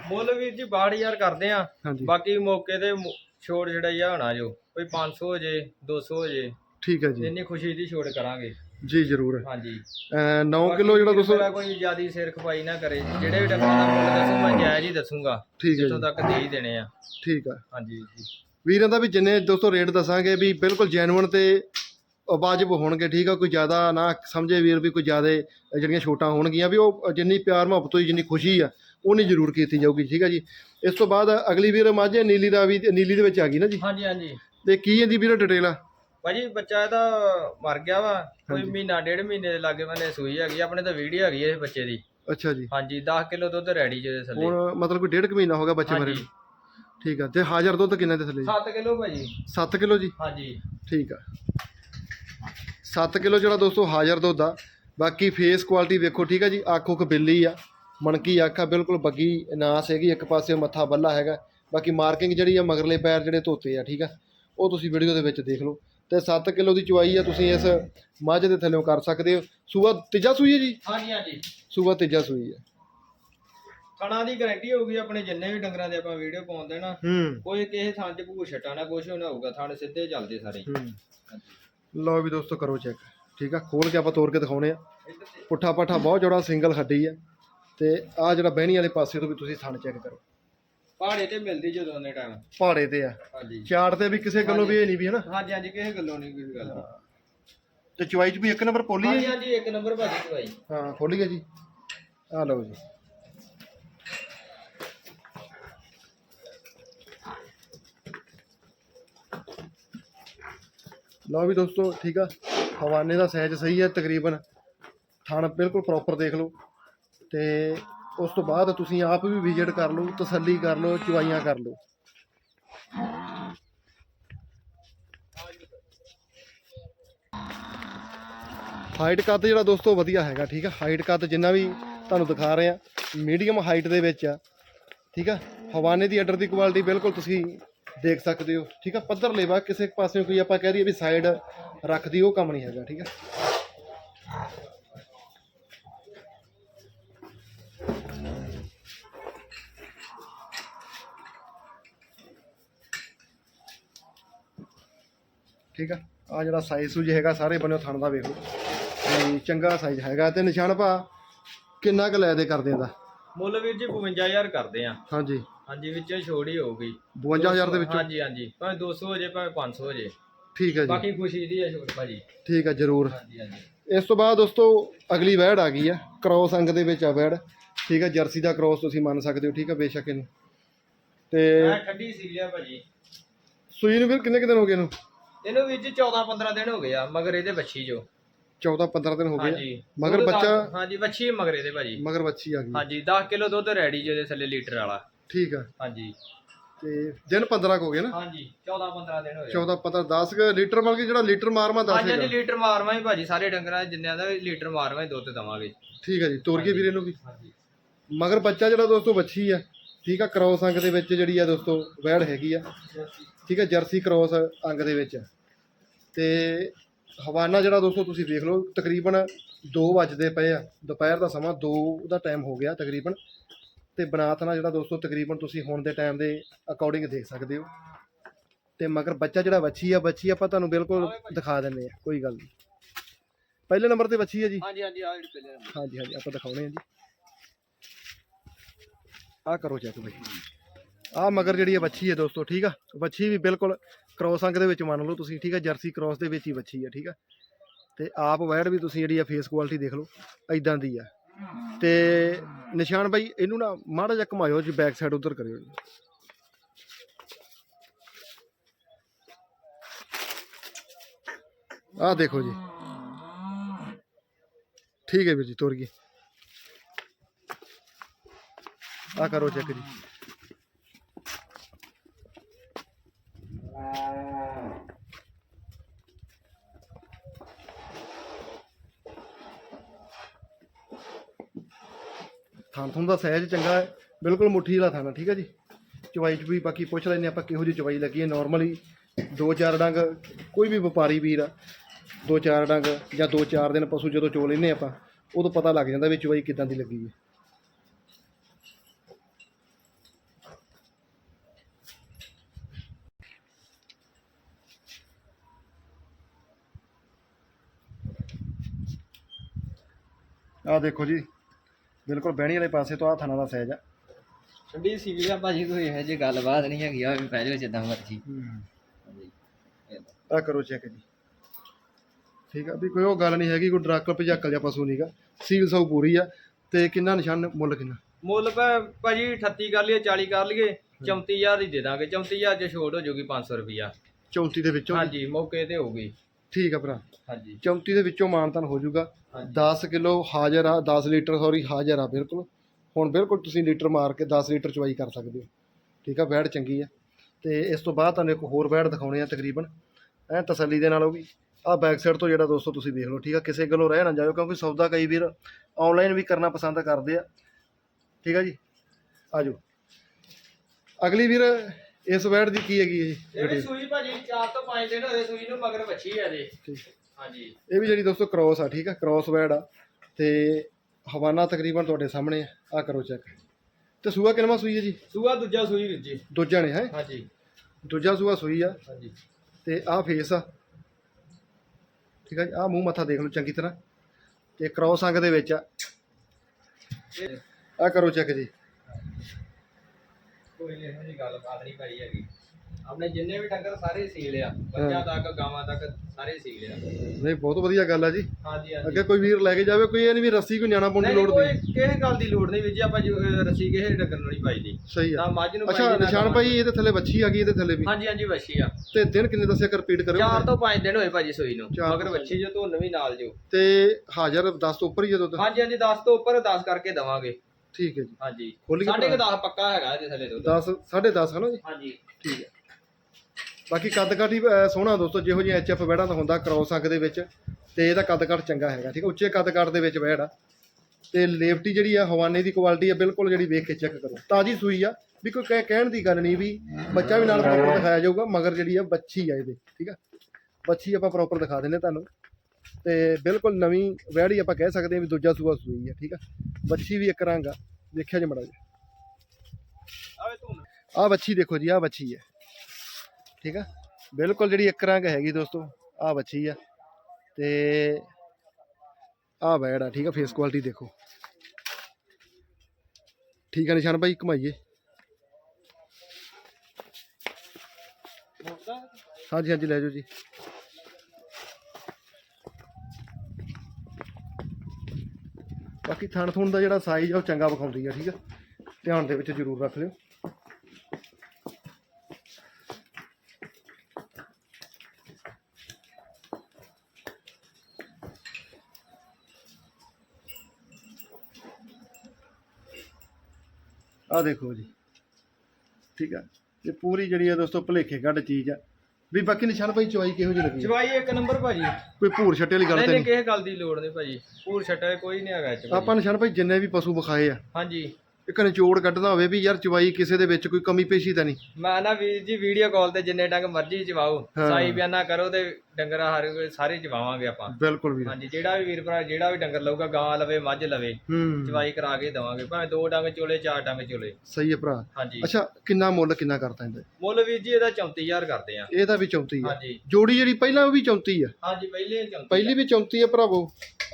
ਮੁੱਲ ਵੀਰ ਜੀ 62000 ਕਰਦੇ ਆ। ਹਾਂਜੀ। ਬਾਕੀ ਮੌਕੇ ਤੇ ਮੁ- ਛੋੜ ਜਿਹੜਾ ਹੀ ਆ ਹੋਣਾ ਜੋ ਕੋਈ 500 ਹੋ ਜੇ 200 ਹੋ ਜੇ ਠੀਕ ਹੈ ਜੀ। ਇੰਨੀ ਖੁਸ਼ੀ ਦੀ ਛੋੜ ਕਰਾਂਗੇ। ਜੀ ਜ਼ਰੂਰ। ਹਾਂਜੀ। 9 ਕਿਲੋ ਜਿਹੜਾ ਮੇਰਾ ਕੋਈ ਜਿਆਦੀ ਸਿਰ ਖਪਾਈ ਨਾ ਕਰੇ ਜਿਹੜੇ ਵੀ ਡੰਗਰਾਂ ਦਾ ਮੁੱਲ ਦੱਸੂ ਮੈਂ ਜਾਇਜ਼ ਹੀ ਦੱਸੂਗਾ ਠੀਕ ਹੈ ਜਿੱਥੋਂ ਤੱਕ ਦੇ ਹੀ ਦੇਣੇ ਆ। ਠੀਕ ਆ। ਹਾਂਜੀ ਜੀ। ਵੀਰਾਂ ਦਾ ਵੀ ਜਿੰਨੇ ਦੋਸਤੋ ਰੇਟ ਦੱਸਾਂਗੇ ਵੀ ਬਿਲਕੁਲ ਜੈਨੂਅਨ ਤੇ ਵਾਜਬ ਹੋਣਗੇ ਠੀਕ ਆ ਕੋਈ ਜ਼ਿਆਦਾ ਨਾ ਸਮਝੇ ਵੀਰ ਵੀ ਕੋਈ ਜ਼ਿਆਦਾ ਜਿਹੜੀਆਂ ਛੋਟਾਂ ਹੋਣਗੀਆਂ ਵੀ ਉਹ ਜਿੰਨੀ ਪਿਆਰ ਮੁਹੱਬਤ ਹੋਈ ਜਿੰਨੀ ਖੁਸ਼ੀ ਆ ਉਨੀ ਜ਼ਰੂਰ ਕੀਤੀ ਜਾਊਗੀ ਠੀਕ ਆ ਜੀ। ਇਸ ਤੋਂ ਬਾਅਦ ਅਗਲੀ ਵੀਰ ਮੱਝ ਨੀਲੀ ਦਾ ਵੀ ਨੀਲੀ ਦੇ ਵਿੱਚ ਆ ਗਈ ਨਾ ਜੀ। ਹਾਂਜੀ ਹਾਂਜੀ। ਤੇ ਕੀ ਇਹਦੀ ਵੀਰ ਡਿਟੇਲ ਆ? ਭਾਜੀ ਬੱਚਾ ਇਹਦਾ ਮਰ ਗਿਆ ਵਾ ਕੋਈ। ਮਹੀਨਾ ਡੇਢ ਮਹੀਨੇ ਦੇ ਲਾਗੇ ਬੰਨੇ ਸੂਈ ਹੈਗੀ ਆ, ਆਪਣੇ ਤਾਂ ਵੀਡੀਓ ਹੈਗੀ ਆ ਇਹ ਬੱਚੇ ਦੀ। ਅੱਛਾ ਜੀ। ਹਾਂਜੀ 10 ਕਿਲੋ ਦੁੱਧ ਰੈਡੀ ਜੇ ਥੱਲੇ। ਹੁਣ ਮਤਲਬ ਕੋਈ ਡੇਢ ਕੁ ਮਹੀਨਾ ਹੋ ਗਿਆ ਬੱਚੇ ਮਰੇ ਹਾਂਜੀ। ਨੂੰ ਠੀਕ ਆ ਤੇ ਹਾਜ਼ਰ ਦੁੱਧ ਕਿੰਨੇ ਦੇ ਥੱਲੇ ਜੀ? 7 ਕਿਲੋ ਭਾਜੀ। 7 ਕਿਲੋ ਜੀ? ਹਾਂਜੀ। ਠੀਕ ਆ। 7 ਕਿਲੋ ਜਿਹੜਾ ਦੋਸਤੋ ਹਾਜ਼ਰ ਦੁੱਧ ਆ ਬਾਕੀ ਫੇਸ ਕੁਆਲਿਟੀ ਵੇਖੋ ਠੀਕ ਆ ਜੀ ਅੱਖ ਉੱਖ ਬਿੱਲੀ ਆ। ਮਣਕੀ ਅੱਖ ਆ ਬਿਲਕੁਲ ਬੱਗੀ ਨਾਸ ਹੈਗੀ ਇੱਕ ਪਾਸੇ ਮੱਥਾ ਬੱਲਾ ਹੈਗਾ। ਬਾਕੀ ਮਾਰਕਿੰਗ ਜਿਹੜੀ ਆ ਮਗਰਲੇ ਪੈਰ ਜਿਹੜੇ ਧੋਤੇ ਆ ਠੀਕ ਆ ਉਹ ਤੁਸੀਂ ਵੀਡੀਓ ਦੇ ਵਿੱਚ ਦੇਖ ਲਓ। ਤੇ 7 ਕਿਲੋ ਦੀ ਚੁਆਈ ਆ ਤੁਸੀਂ ਇਸ ਮੱਝ ਦੇ ਥੱਲੇੋਂ ਕਰ ਸਕਦੇ ਹੋ। ਸੂਆ ਤੀਜਾ ਸੂਈ ਹੈ ਜੀ? ਹਾਂਜੀ ਹਾਂਜੀ। ਸੂਆ ਤੀਜਾ ਸੂਈ ਹੈ ਥਣਾ ਦੀ ਗਾਰੰਟੀ ਹੋਊਗੀ ਆਪਣੇ ਜਿੰਨੇ ਵੀ ਡੰਗਰਾਂ ਦੇ ਆਪਾਂ ਵੀਡੀਓ ਪਾਉਂਦੇ ਨਾ ਹੂੰ। ਕੋਈ ਕਿਸੇ ਥਾਂ 'ਚ ਭੂ ਛਟਾ ਨਾ ਕੁਛ ਨਾ ਹੋਊਗਾ ਥਣ ਸਿੱਧੇ ਚੱਲਦੇ ਸਾਰੇ। ਲਓ ਵੀ ਦੋਸਤੋ ਕਰੋ ਚੈੱਕ ਠੀਕ ਆ? ਖੋਲ ਕੇ ਆਪਾਂ ਤੋੜ ਕੇ ਦਿਖਾਉਣੇ ਆ। ਪੁੱਠਾ ਪੱਠਾ ਬਹੁਤ ਜੋੜਾ ਸਿੰਗਲ ਹੱਡੀ ਆ। ਤੇ ਆ ਜਿਹੜਾ ਬਹਿਣੀ ਵਾਲੇ ਪਾਸੇ ਤੋਂ ਵੀ ਤੁਸੀਂ ਥਣ ਚੈੱਕ ਕਰੋ। ਪਹਾੜੇ ਤੇ ਮਿਲਦੀ ਜਦੋਂ ਨੇ ਟਾਈਮ ਪਹਾੜੇ ਤੇ ਆ। ਹਾਂਜੀ। ਚਾਰ ਤੇ ਵੀ ਕਿਸੇ ਗੱਲੋਂ ਵੀ ਇਹ ਨਹੀਂ ਵੀ ਹਨਾ? ਹਾਂਜੀ ਹਾਂਜੀ ਕਿਸੇ ਗੱਲੋਂ ਨਹੀਂ ਕੋਈ ਗੱਲ ਤੇ ਚੁਆਈ ਚ ਵੀ ਇੱਕ ਨੰਬਰ ਪੋਲੀ ਹਾਂਜੀ? ਹਾਂਜੀ ਇੱਕ ਨੰਬਰ ਭਾਜੀ ਦਵਾਈ ਹਾਂ ਖੋਲੀ ਹੈ ਜੀ। ਆ ਲਓ ਜੀ। ਲਓ ਵੀ ਦੋਸਤੋ ਠੀਕ ਆ? ਹਵਾਨੇ ਦਾ ਸਾਈਜ਼ ਸਹੀ ਹੈ ਤਕਰੀਬਨ। ਥਣ ਬਿਲਕੁਲ ਪ੍ਰੋਪਰ ਦੇਖ ਲਓ। ਤੇ ਉਸ ਤੋਂ ਬਾਅਦ ਤੁਸੀਂ ਆਪ ਵੀ ਵਿਜ਼ਿਟ ਕਰ ਲਓ, ਤਸੱਲੀ ਕਰ ਲਓ ਚੁਆਈਆਂ ਕਰ ਲਓ। ਹਾਈਟ ਕੱਦ ਜਿਹੜਾ ਦੋਸਤੋ ਵਧੀਆ ਹੈਗਾ, ਠੀਕ ਆ? ਹਾਈਟ ਕੱਦ ਜਿੰਨਾ ਵੀ ਤੁਹਾਨੂੰ ਦਿਖਾ ਰਹੇ ਆ ਮੀਡੀਅਮ ਹਾਈਟ ਦੇ ਵਿੱਚ ਆ, ਠੀਕ ਆ? ਹਵਾਨੇ ਦੀ ਅਡਰ ਦੀ ਕੁਆਲਿਟੀ ਬਿਲਕੁਲ ਤੁਸੀਂ ਦੇਖ ਸਕਦੇ ਹੋ, ਠੀਕ ਆ? ਪੱਧਰ ਲੇਵਾ ਕਿਸੇ ਪਾਸੇ ਕੋਈ ਆਪਾਂ ਕਹਿ ਦਈਏ ਵੀ ਸਾਈਡ ਰੱਖਦੀ, ਉਹ ਕੰਮ ਨਹੀਂ ਹੈਗਾ, ਠੀਕ ਆ? ਠੀਕ ਆ? ਆ ਜਿਹੜਾ ਸਾਈਜ਼ ਸੂਜ ਹੈਗਾ ਸਾਰੇ ਬੰਨਿਓ ਥਣ ਦਾ ਵੇਖ ਤੇ ਚੰਗਾ ਸਾਈਜ਼ ਹੈਗਾ ਤੇ ਨਿਸ਼ਾਨ ਭਾ ਕਿੰਨਾ ਕੁ ਲੈ ਦੇ ਕਰਦੇ ਇਹਦਾ ਮੁੱਲ ਵੀਰ ਜੀ 52000 ਕਰਦੇ ਆ। ਹਾਂਜੀ। ਹਾਂਜੀ ਵਿੱਚੋਂ ਛੋੜ ਹੀ ਹੋਊਗੀ। 52000 ਦੇ ਵਿੱਚੋਂ? ਹਾਂਜੀ ਹਾਂਜੀ। ਭਾਵੇਂ 200 ਹੋ ਜੇ ਭਾਵੇਂ 500 ਹੋ ਜੇ। ਠੀਕ ਹੈ ਜੀ। ਬਾਕੀ ਖੁਸ਼ੀ ਦੀ ਹੈ ਛੋਟ ਭਾਜੀ। ਠੀਕ ਹੈ ਜਰੂਰ। ਹਾਂਜੀ ਹਾਂਜੀ। ਇਸ ਤੋਂ ਬਾਅਦ ਦੋਸਤੋ ਅਗਲੀ ਵੈੜ ਆ ਗਈ ਆ। ਕ੍ਰੋਸ ਅੰਗ ਦੇ ਵਿੱਚ ਆ ਵੈੜ ਠੀਕ ਹੈ ਜਰਸੀ ਦਾ ਕ੍ਰੋਸ ਤੁਸੀਂ ਮੰਨ ਸਕਦੇ ਹੋ ਠੀਕ ਹੈ ਬੇਸ਼ੱਕ ਇਹਨੂੰ। ਤੇ ਮੈਂ ਠੱਡੀ ਸੀ ਲਿਆ ਭਾਜੀ। ਸੂਈ ਨੂੰ ਫਿਰ ਕਿੰਨੇ ਕੁ ਦਿਨ ਹੋ ਗਏ ਇਹਨੂੰ? ਇਹਨੂੰ ਵੀਰ ਜੀ 14 15 ਦਿਨ ਹੋ ਗਏ ਆ ਮਗਰ ਇਹਦੇ ਬੱਚੀ ਜੋ। 14 15 ਦਿਨ ਹੋ ਗਏ ਆ। ਹਾਂਜੀ। ਮਗਰ ਦੁੱਧ ਬੱਚਾ- ਦਸ- ਹਾਂਜੀ ਬੱਚੀ ਮਗਰ ਇਹਦੇ ਭਾਜੀ। ਮਗਰ ਬੱਚੀ ਆ ਗਈ। ਹਾਂਜੀ 10 ਕਿਲੋ ਦੁੱਧ ਰੈਡੀ ਜਿਹਦੇ ਥੱਲੇ ਲੀਟਰ ਵਾਲਾ। ਠੀਕ ਆ। ਹਾਂਜੀ। ਤੇ ਦਿਨ 15 ਕੁ ਹੋ ਗਏ ਨਾ? ਹਾਂਜੀ 14 15 ਦਿਨ ਹੋ ਗਏ 14 15 10 ਕੁ ਲੀਟਰ ਮਤਲਬ ਕਿ ਜਿਹੜਾ ਲੀਟਰ ਮਾਰਮਾ ਹਾਂਜੀ ਹਾਂਜੀ 10 ਲੀਟਰ ਮਾਰਵਾ ਹੀ ਭਾਜੀ ਸਾਰੇ ਡੰਗਰਾਂ ਦੇ ਜਿੰਨਿਆਂ ਦਾ ਵੀ ਲੀਟਰ ਮਾਰਵਾ ਹੀ ਦੁੱਧ ਦਵਾਂਗੇ। ਠੀਕ ਹੈ ਜੀ ਤੋਰਗੇ ਵੀਰੇ ਨੂੰ ਵੀ। ਹਾਂਜੀ। ਮਗਰ ਬੱਚਾ ਜਿਹੜਾ ਦੋਸਤੋ ਬੱਚੀ ਆ ਠੀਕ ਆ ਕ੍ਰੋਸ ਅੰਗ ਦੇ ਵਿੱਚ ਜਿਹੜੀ ਆ ਦੋਸਤੋ ਵੈੜ ਹੈਗੀ ਆ। ਠੀਕ ਆ ਜਰਸੀ ਕ੍ਰੋਸ ਅੰਗ ਦੇ ਵਿੱਚ। ਆ। ਤੇ ਹਵਾਨਾ ਜਿਹੜਾ ਦੋਸਤੋ ਤੁਸੀਂ ਦੇਖ ਲਓ ਤਕਰੀਬਨ 2 ਵੱਜਦੇ ਪਏ ਆ। ਦੁਪਹਿਰ ਦਾ ਸਮਾਂ 2 ਦਾ ਟਾਈਮ ਹੋ ਗਿਆ ਤਕਰੀਬਨ। ਤੇ ਬਨਾਥਨਾ ਜਿਹੜਾ ਦੋਸਤੋ ਤਕਰੀਬਨ ਤੁਸੀਂ ਹੁਣ ਦੇ ਟਾਈਮ ਦੇ ਅਕੋਰਡਿੰਗ ਦੇਖ ਸਕਦੇ ਹੋ। ਤੇ ਮਗਰ ਬੱਚਾ ਜਿਹੜਾ ਬੱਚੀ ਆ ਬੱਚੀ ਆਪਾਂ ਤੁਹਾਨੂੰ ਬਿਲਕੁਲ ਦਿਖਾ ਦਿੰਨੇ ਆ ਕੋਈ ਗੱਲ ਨਹੀਂ। ਪਹਿਲੇ ਨੰਬਰ ਤੇ ਬੱਚੀ ਆ ਜੀ? ਹਾਂਜੀ ਹਾਂਜੀ ਆ ਜਿਹੜੀ ਪਹਿਲੇ ਹਾਂਜੀ ਹਾਂਜੀ ਆਪਾਂ ਦਿਖਾਉਣੇ ਆ ਜੀ। ਆਹ ਕਰੋ ਚੈੱਕ ਬਈ। ਆਹ ਮਗਰ ਜਿਹੜੀ ਹੈ ਵੱਛੀ ਹੈ ਦੋਸਤੋ, ਠੀਕ ਆ? ਵੱਛੀ ਵੀ ਬਿਲਕੁਲ ਕ੍ਰੋਸ ਅੰਗ ਦੇ ਵਿੱਚ ਮੰਨ ਲਓ ਤੁਸੀਂ, ਠੀਕ ਆ? ਜਰਸੀ ਕ੍ਰੋਸ ਦੇ ਵਿੱਚ ਹੀ ਵੱਛੀ ਹੈ ਠੀਕ ਆ? ਤੇ ਆਪ ਵੈੜ ਵੀ ਤੁਸੀਂ ਜਿਹੜੀ ਆ ਫੇਸ ਕੁਆਲਿਟੀ ਦੇਖ ਲਓ ਐਦਾਂ ਦੀ ਆ। ਤੇ ਨਿਸ਼ਾਨ ਬਾਈ, ਇਹਨੂੰ ਨਾ ਮਾੜਾ ਜਿਹਾ ਘੁਮਾਇਓ ਜੀ ਬੈਕ ਸਾਈਡ ਉਧਰ ਕਰਿਓ ਜੀ। ਆਹ ਦੇਖੋ ਜੀ। ਠੀਕ ਹੈ ਵੀਰ ਜੀ, ਤੁਰ ਗਈ। ਆ ਕਰੋ ਚੈੱਕ ਜੀ। ਤੁਹਾਨੂੰ ਥੁੰ ਦਾ ਸਾਈਜ਼ ਚੰਗਾ ਹੈ। ਬਿਲਕੁਲ ਮੁੱਠੀ ਵਾਲਾ ਥਾਣਾ, ਠੀਕ ਹੈ ਜੀ? ਚਵਾਈ ਚ ਵੀ ਬਾਕੀ ਪੁੱਛ ਲੈਂਦੇ ਆਪਾਂ ਕਿਹੋ ਜਿਹੀ ਚਵਾਈ ਲੱਗੀ ਹੈ ਨਾਰਮਲੀ ਦੋ ਚਾਰ ਡੰਗ, ਕੋਈ ਵੀ ਵਪਾਰੀ ਵੀਰ ਆ, ਦੋ ਚਾਰ ਡੰਗ ਜਾਂ ਦੋ ਚਾਰ ਦਿਨ ਪਸ਼ੂ ਜਦੋਂ ਚੋ ਲੈਂਦੇ ਆਪਾਂ, ਉਦੋਂ ਪਤਾ ਲੱਗ ਜਾਂਦਾ ਵੀ ਚਵਾਈ ਕਿਦਾਂ ਦੀ ਲੱਗੀ ਹੈ। ਆਹ ਦੇਖੋ ਜੀ ਬਿਲਕੁਲ ਬਹਿਣੀ ਵਾਲੇ ਪਾਸੇ ਤੋਂ ਆਹ ਥਾਣਾ ਦਾ ਸਾਈਜ਼ ਆ। ਠੰਡੀ ਸੀ ਲਿਆ ਭਾਜੀ ਕੋਈ ਇਹੋ ਜਿਹੀ ਗੱਲਬਾਤ ਨਹੀਂ ਹੈਗੀ ਆ ਵੀ ਪੈ ਜਾਓ ਜਿੱਦਾਂ ਮਰਜ਼ੀ। ਆਹ ਕਰੋ ਚੈੱਕ ਜੀ। ਠੀਕ ਆ ਵੀ ਕੋਈ ਉਹ ਗੱਲ ਨਹੀਂ ਹੈਗੀ ਕੋਈ ਡਰਾਕਲ ਭਜਾਕਲ ਜਿਹਾ ਪਸ਼ੂ ਨਹੀਂਗਾ ਸੀਲ ਸੌ ਪੂਰੀ ਆ ਤੇ ਕਿੰਨਾ ਨਿਸ਼ਾਨ ਮੁੱਲ ਕਿੰਨਾ? ਮੁੱਲ ਭਾ- ਭਾਜੀ 38 ਕਰ ਲਈਏ 40 ਕਰ ਲਈਏ 34000 ਦੀ ਦੇ ਦਾਂਗੇ। 34000 ਚ ਛੋਟ ਹੋ ਜਾਊਗੀ 500 ਰੁਪਿਆ 34 ਦੇ ਵਿੱਚੋਂ ਹਾਂਜੀ ਮੌਕੇ ਤੇ ਹੋਊਗੀ। ਠੀਕ ਆ ਭਰਾ। ਹਾਂਜੀ। 34 ਦੇ ਵਿੱਚੋਂ ਮਾਨਤਨ ਹੋ ਜਾਊਗਾ। ਹਾਂਜੀ। 10 ਕਿਲੋ ਹਾਜ਼ਰ ਆ 10 ਲੀਟਰ ਸੌਰੀ ਹਾਜ਼ਰ ਆ ਬਿਲਕੁਲ। ਹੁਣ ਬਿਲਕੁਲ ਤੁਸੀਂ ਲੀਟਰ ਮਾਰ ਕੇ 10 ਲੀਟਰ ਚਵਾਈ ਕਰ ਸਕਦੇ ਹੋ। ਠੀਕ ਆ ਵੈੜ ਚੰਗੀ ਆ। ਤੇ ਇਸ ਤੋਂ ਬਾਅਦ ਤੁਹਾਨੂੰ ਇੱਕ ਹੋਰ ਵੈੜ ਦਿਖਾਉਣੇ ਆ ਤਕਰੀਬਨ। ਐ ਤਸੱਲੀ ਦੇ ਨਾਲ ਉਹ ਵੀ ਆਹ ਬੈਕ ਸਾਈਡ ਤੋਂ ਜਿਹੜਾ ਦੋਸਤੋ ਤੁਸੀਂ ਦੇਖ ਲਓ ਠੀਕ ਆ ਕਿਸੇ ਗੱਲੋਂ ਰਹਿ ਨਾ ਜਾਓ ਕਿਉਂਕਿ ਸੌਦਾ ਕਈ ਵੀਰ ਆਨਲਾਈਨ ਵੀ ਕਰਨਾ ਪਸੰਦ ਕਰਦੇ ਆ। ਠੀਕ ਆ ਜੀ ਆਜੋ ਅਗਲੀ ਵੀਰ ਇਸ ਵੈੜ ਦੀ ਕੀ ਹੈਗੀ ਹੈ ਇਹ ਵੀ ਜੀ ਸੂਈ ਭਾਜੀ 4 ਤੋਂ 5 ਦਿਨ ਹੋਏ ਸੂਈ ਨੂੰ ਮਗਰ ਵੱਛੀ ਆ ਜੀ ਠੀਕ ਹਾਂਜੀ। ਇਹ ਵੀ ਜਿਹੜੀ ਦੋਸਤੋ ਕ੍ਰੋਸ ਆ ਠੀਕ ਆ? ਕ੍ਰੋਸ ਵੈੜ ਆ। ਤੇ ਹਵਾਨਾ ਤਕਰੀਬਨ ਤੁਹਾਡੇ ਸਾਹਮਣੇ ਆ। ਆਹ ਕਰੋ ਚੈੱਕ ਤੇ ਸੂਆ ਕਿੰਨਵਾਂ ਸੂਈ ਹੈ ਜੀ? ਸੂਆ ਦੂਜਾ ਸੂਈ ਵੀਰ ਜੀ। ਦੂਜਾ ਨੇ ਹੈ? ਹਾਂਜੀ। ਦੂਜਾ ਸੂਆ ਸੂਈ ਆ। ਹਾਂਜੀ। ਤੇ ਆਹ ਫੇਸ ਆ। ਠੀਕ ਆ ਜੀ? ਆਹ ਮੂੰਹ ਮੱਥਾ ਦੇਖ ਲਓ ਚੰਗੀ ਤਰ੍ਹਾਂ। ਤੇ ਕ੍ਰੋਸ ਅੰਗ ਦੇ ਵਿੱਚ ਆ। ਇਹ ਆਹ ਕਰੋ ਚੈੱਕ ਜੀ। ਕੋਈ ਇਹੋ ਜਿਹੀ ਗੱਲ ਬਾਤ ਨਹੀਂ ਪਾਈ ਹੈਗੀ। ਆਪਣੇ ਜਿੰਨੇ ਵੀ ਡੰਗਰ ਸਾਰੇ ਸੀਲ ਆ। ਬੱਚਾ ਤੱਕ ਗਾਵਾਂ ਤੱਕ ਸਾਰੇ ਸੀਲ ਆ। ਨਹੀਂ ਬਹੁਤ ਵਧੀਆ ਗੱਲ ਆ ਜੀ। ਹਾਂਜੀ ਹਾਂਜੀ। ਅੱਗੇ ਕੋਈ ਵੀਰ ਲੈ ਕੇ ਜਾਵੇ ਕੋਈ ਇਹ ਨਹੀਂ ਵੀ ਰੱਸੀ ਕੋਈ ਨਿਆਣਾ ਪਾਉਣ ਦੀ ਨਹੀਂ ਲੋੜ ਕੋਈ ਨਹੀਂ ਕਿਸੇ ਗੱਲ ਦੀ ਲੋੜ ਨਹੀਂ ਜੀ ਆਪਾਂ ਜੋ, ਰੱਸੀ ਕਿਸੇ ਡੰਗਰ ਨੂੰ ਨਹੀਂ ਪਾਈ ਦੀ। ਸਹੀ ਆ। ਨਾ ਮੱਝ ਨੂੰ ਅੱਛਾ ਨਿਸ਼ਾਨ ਭਾਈ ਇਹਦੇ ਥੱਲੇ ਬੱਚੀ ਆ ਗਈ ਇਹਦੇ ਥੱਲੇ ਵੀ। ਹਾਂਜੀ ਹਾਂਜੀ ਵੱਛੀ ਆ। ਤੇ ਦਿਨ ਕਿੰਨੇ ਦੱਸਿਆ ਕਰ ਰਿਪੀਟ ਕਰਿਓ। 4 ਤੋਂ 5 ਦਿਨ ਹੋਏ ਭਾਜੀ ਸੂਈ ਨੂੰ। ਤੋਂ ਮਗਰ ਵੱਛੀ ਜੋ ਧੁੰਨ ਵੀ ਨਾਲ ਜੋ। ਤੇ ਹਾਜ਼ਰ 10 ਤੋਂ ਉੱਪਰ ਹੀ ਜਦੋਂ ਹਾਂਜੀ ਹਾਂਜੀ 10 ਤੋਂ ਉੱਪਰ 10 ਕਰਕੇ ਦਵਾਂਗੇ। ਠੀਕ ਹੈ ਜੀ। ਹਾਂਜੀ। ਖੋਲੀ ਸਾਢੇ ਕੁ 10 ਪੱਕਾ ਹੈਗਾ ਇਹਦੇ ਥੱਲੇ ਦੁੱਧ। 10 10.5 ਹੈ ਨਾ ਜੀ? ਹਾਂਜੀ। ਠੀਕ ਹੈ। ਬਾਕੀ ਕੱਦ ਕਾਠ ਹੀ ਅਹ, ਸੋਹਣਾ ਦੋਸਤੋ ਜਿਹੋ ਜਿਹੀ ਐਚਐਫ ਵੈੜਾਂ ਦਾ ਹੁੰਦਾ ਕ੍ਰੋਸ ਦੇ ਵਿੱਚ ਤੇ ਇਹਦਾ ਕੱਦ ਕਾਠ ਚੰਗਾ ਹੈਗਾ ਠੀਕ ਹੈ। ਉੱਚੇ ਕੱਦ ਕਾਠ ਦੇ ਵਿੱਚ ਵੈੜ ਆ। ਤੇ ਲੇਵਟੀ ਜਿਹੜੀ ਆ ਹਵਾਨੇ ਦੀ ਕੁਆਲਿਟੀ ਆ ਬਿਲਕੁਲ ਜਿਹੜੀ ਵੇਖ ਕੇ ਚੈੱਕ ਕਰੋ। ਤਾਜੀ ਸੂਈ ਆ। ਵੀ ਕੋਈ ਕਹਿ- ਕਹਿਣ ਦੀ ਗੱਲ ਨਹੀਂ ਵੀ ਬੱਚਾ ਵੀ ਨਾਲ ਪ੍ਰੋਪਰ ਦਿਖਾਇਆ ਜਾਊਗਾ ਮਗਰ ਜਿਹੜੀ ਆ ਬੱਚੀ ਆ ਇਹਦੇ ਠੀਕ ਆ। ਬੱਚੀ ਆਪਾਂ ਪ੍ਰੋਪਰ ਦਿਖਾ ਦਿੰਨੇ ਤੁਹਾਨੂੰ। ਤੇ ਬਿਲਕੁਲ ਨਵੀਂ ਵੈੜੀ ਆਪਾਂ ਕਹਿ ਸਕਦੇ ਹਾਂ ਵੀ ਦੂਜਾ ਸੂਆ ਸੂਈ ਆ ਠੀਕ ਆ? ਬੱਚੀ ਵੀ ਇੱਕ ਰੰਗ ਆ ਦੇਖਿਆ ਜੀ ਮੜਾ ਜੀ ਆਹ ਬੱਚੀ ਦੇਖੋ ਜੀ ਆਹ ਬੱਚੀ ਹੈ ਠੀਕ ਆ? ਬਿਲਕੁਲ ਜਿਹੜੀ ਇੱਕ ਰੰਗ ਹੈਗੀ ਦੋਸਤੋ ਆਹ ਬੱਚੀ ਆ ਤੇ ਆਹ ਬੈੜ ਆ ਠੀਕ ਆ? ਫੇਸ ਕੁਆਲਿਟੀ ਦੇਖੋ। ਠੀਕ ਆ ਨਿਸ਼ਾਨ ਭਾਈ ਘੁਮਾਈਏ। ਹਾਂਜੀ ਹਾਂਜੀ ਲੈ ਜਾਓ ਜੀ। ਬਾਕੀ ਥਣ ਥੁਣ ਦਾ ਜਿਹੜਾ ਸਾਈਜ਼ ਆ ਉਹ ਚੰਗਾ ਵਿਖਾਉਂਦੀ ਆ, ਠੀਕ ਆ? ਧਿਆਨ ਦੇ ਵਿੱਚ ਜ਼ਰੂਰ ਰੱਖ ਲਿਓ। ਆ ਦੇਖੋ ਜੀ। ਠੀਕ ਆ? ਇਹ ਪੂਰੀ ਜਿਹੜੀ ਆ ਦੋਸਤੋ ਭਲੇਖੇ ਕੱਢ ਚੀਜ਼ ਆ। ਵੀ ਬਾਕੀ ਨਿਸ਼ਾਨ ਭਾਈ ਚਵਾਈ ਕਿਹੋ ਜਿਹੀ ਲੱਗੀ ਆ? ਜਵਾਈ ਇੱਕ ਨੰਬਰ ਭਾਜੀ। ਕੋਈ ਭੂਰ ਛੱਟੇ ਵਾਲੀ ਗੱਲ ਨਹੀਂ ਤਾਂ ਨਹੀਂ ਕਿਸੇ ਗੱਲ ਦੀ ਲੋੜ ਨਹੀਂ ਭਾਜੀ। ਪੂਰ ਛੱਟਾ ਕੋਈ ਨਹੀਂ ਹੈਗਾ ਭਾਜੀ। ਆਪਾਂ ਨਿਸ਼ਾਨ ਭਾਈ ਜਿੰਨੇ ਵੀ ਪਸ਼ੂ ਵਿਖਾਏ ਆ। ਹਾਂਜੀ। ਇੱਕ ਨਿਚੋੜ ਕੱਢਦਾ ਹੋਵੇ ਵੀ ਯਾਰ ਚਵਾਈ ਕਿਸੇ ਦੇ ਵਿੱਚ ਕੋਈ ਕਮੀ ਪੇਸ਼ੀ ਤਾਂ ਨਹੀਂ। ਮੈਂ ਨਾ ਵੀਰ ਜੀ ਵੀਡੀਓ ਕਾਲ ਤੇ ਜਿੰਨੇ ਡੰਗ ਮਰਜ਼ੀ ਚਵਾਓ ਹਾਂ। ਸਾਈ ਬਿਆਨਾ ਕਰੋ ਤੇ ਡੰਗਰ ਹਰ ਸਾਰੇ ਚਵਾਵਾਂਗੇ ਆਪਾਂ। ਬਿਲਕੁਲ ਵੀਰ। ਹਾਂਜੀ ਜਿਹੜਾ ਵੀ ਵੀਰ ਭਰਾ ਜਿਹੜਾ ਵੀ ਡੰਗਰ ਲਊਗਾ ਗਾਂ ਲਵੇ ਮੱਝ ਲਵੇ ਹੂੰ। ਚਵਾਈ ਕਰਾ ਕੇ ਦਵਾਂਗੇ। ਭਾਵੇਂ ਦੋ ਡੰਗ ਚੋਲੇ ਚਾਰ ਡੰਗ ਚੋਲੇ। ਸਹੀ ਹੈ ਭਰਾ। ਹਾਂਜੀ। ਅੱਛਾ ਕਿੰਨਾ ਮੁੱਲ ਕਿੰਨਾ ਕਰਤਾ ਇਹਦਾ? ਮੁੱਲ ਵੀਰ ਜੀ ਇਹਦਾ 34000 ਕਰਦੇ ਆ। ਇਹਦਾ ਵੀ 34 ਆ। ਹਾਂਜੀ। ਜੋੜੀ ਜਿਹੜੀ ਪਹਿਲਾਂ ਉਹ ਵੀ 34 ਆ। ਹਾਂਜੀ ਪਹਿਲੇ 34 ਪਹਿਲੀ ਵੀ 34 ਆ ਭਰਾਵੋ